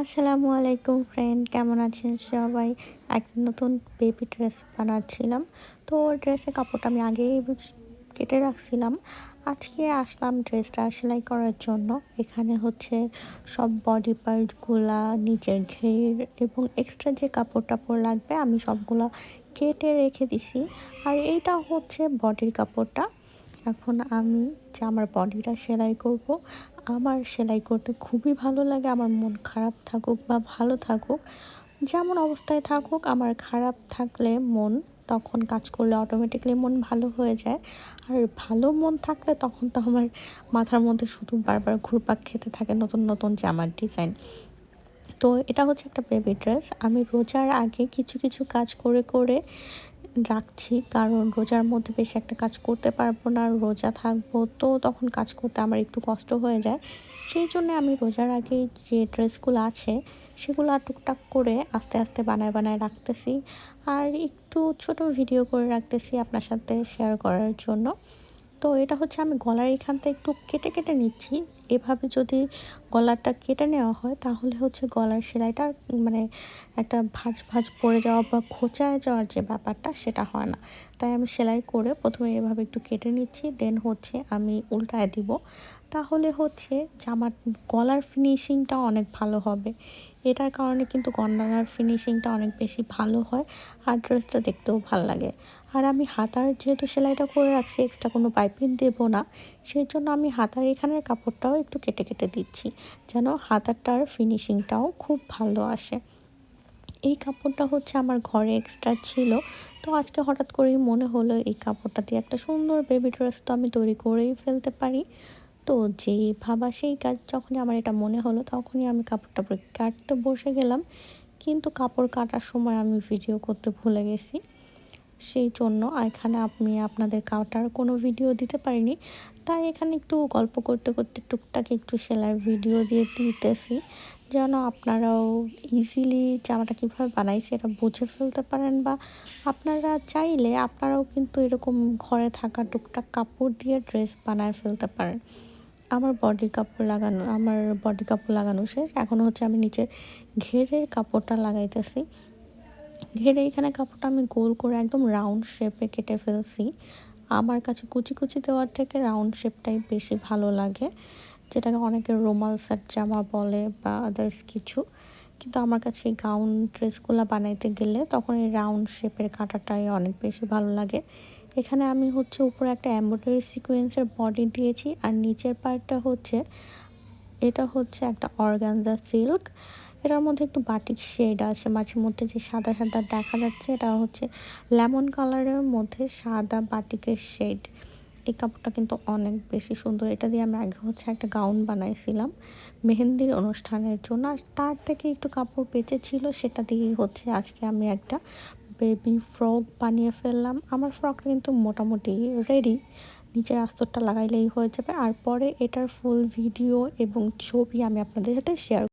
আসসালামু আলাইকুম ফ্রেন্ড কেমন আছেন সবাই? এক নতুন বেবি ড্রেস বানাচ্ছিলাম। তো ড্রেসের কাপড়টা আমি আগেই কেটে রাখছিলাম। আজকে আসলাম ড্রেসটা সেলাই করার জন্য। এখানে হচ্ছে সব বডি পার্টগুলা নিচের ঘের এবং এক্সট্রা যে কাপড় টাপড় লাগবে, আমি সবগুলো কেটে রেখে দিছি। আর এইটা হচ্ছে বডির কাপড়টা। এখন আমি যে আমার বডিটা সেলাই করব, আমার সেলাই করতে খুবই ভালো লাগে, আমার মন খারাপ থাকুক বা ভালো থাকুক, যেমন অবস্থায় থাকুক, আমার খারাপ থাকলে মন তখন কাজ করলে অটোমেটিকলি মন ভালো হয়ে যায়, আর ভালো মন থাকলে তখন তো আমার মাথার মধ্যে শুধু বারবার ঘুরপাক খেতে থাকে নতুন নতুন জামার ডিজাইন তো এটা হচ্ছে একটা বেবি ড্রেস আমি রোজার আগে কিছু কিছু কাজ করে করে রাখছি, কারণ রোজার মধ্যে বেশি একটা কাজ করতে পারব না, রোজা থাকব, তো তখন কাজ করতে আমার একটু কষ্ট হয়ে যায়। সেই জন্য আমি রোজার আগে যে ড্রেসগুলো আছে, সেগুলো টুকটাক করে আস্তে আস্তে বানায় বানায় রাখতেছি। আর একটু ছোট ভিডিও করে রাখতেছি আপনার সাথে শেয়ার করার জন্য। তো এটা হচ্ছে আমি গলার এখানটা একটু কেটে কেটে নিচ্ছি। এভাবে যদি গলাটা কেটে নেওয়া হয়, তাহলে হচ্ছে গলার সেলাইটা মানে একটা ভাজ ভাজ পড়ে যাওয়া বা খোঁচায় যাওয়ার যে ব্যাপারটা, সেটা হয় না। তাই আমি সেলাই করে প্রথমে এভাবে একটু কেটে নিচ্ছি, দেন হচ্ছে আমি উল্টায় দিব। তাহলে হচ্ছে জামার গলার ফিনিশিংটা অনেক ভালো হবে। এটার কারণে কিন্তু গন্ডানার ফিনিশিংটা অনেক বেশি ভালো হয়, আর ড্রেসটা দেখতেও ভালো লাগে। আর আমি হাতার যেহেতু সেলাইটা করে রাখছি এক্সট্রা কোনো পাইপিং দেবো না সেই জন্য আমি হাতার এখানের কাপড়টাও একটু কেটে কেটে দিচ্ছি, যেন হাতারটার ফিনিশিংটাও খুব ভালো আসে। এই কাপড়টা হচ্ছে আমার ঘরে এক্সট্রা ছিল, তো আজকে হঠাৎ করেই মনে হলো এই কাপড়টা দিয়ে একটা সুন্দর বেবি ড্রেস তো আমি তৈরি করেই ফেলতে পারি। তো যেই ভাবা সেই কাজ যখনই আমার এটা মনে হলো তখনই আমি কাপড় টাপড় কাটতে বসে গেলাম। কিন্তু কাপড় কাটার সময় আমি ভিডিও করতে ভুলে গেছি। সেই জন্য এখানে আমি আপনাদের কাটার কোনো ভিডিও দিতে পারিনি। তাই এখানে একটু গল্প করতে করতে টুকটাক একটু সেলাই ভিডিও দিয়ে দিতেছি। যেন আপনারাও ইজিলি জামাটা কীভাবে বানাইছে এটা বুঝে ফেলতে পারেন বা আপনারা চাইলে আপনারাও কিন্তু এরকম ঘরে থাকা টুকটাক কাপড় দিয়ে ড্রেস বানায় ফেলতে পারেন। আমার বডি কাপড় লাগানো, আমার বডি কাপড় লাগানো শেষ। এখন হচ্ছে আমি নিচের ঘেরের কাপড়টা লাগাইতেছি। ঘেরে এখানে কাপড়টা আমি গোল করে একদম রাউন্ড শেপে কেটে ফেলছি। আমার কাছে কুচি কুচি দেওয়ার থেকে রাউন্ড শেপটাই বেশি ভালো লাগে। যেটাকে অনেকে রোমাল সেট জামা বলে বা আদার্স কিছু। কিন্তু আমার কাছে এই গাউন ড্রেসগুলো বানাইতে গেলে তখন এই রাউন্ড শেপের কাটাটাই অনেক বেশি ভালো লাগে। এখানে আমি হচ্ছে উপরে একটা এম্ব্রয়ডারি সিকোয়েন্সের বডি দিয়েছি আর নিচের পার্টটা হচ্ছে, এটা হচ্ছে একটা অর্গানজা সিল্ক এটার মধ্যে একটু বাটিক শেড আছে, মাঝে মধ্যে যে সাদা সাদা দেখা যাচ্ছে, এটা হচ্ছে লেমন কালারের মধ্যে সাদা বাটিকের শেড এই কাপড়টা কিন্তু অনেক বেশি সুন্দর। এটা দিয়ে আমি আগে হচ্ছে একটা গাউন বানাইছিলাম মেহেন্দির অনুষ্ঠানের জন্য। আর তার থেকে একটু কাপড় বেঁচে ছিল, সেটা দিয়েই হচ্ছে আজকে আমি একটা বেবি ফ্রক বানিয়ে ফেললাম। আমার ফ্রকটা কিন্তু মোটামুটি রেডি নিচের আস্তরটা লাগাইলেই হয়ে যাবে। আর পরে এটার ফুল ভিডিও এবং ছবি আমি আপনাদের সাথে শেয়ার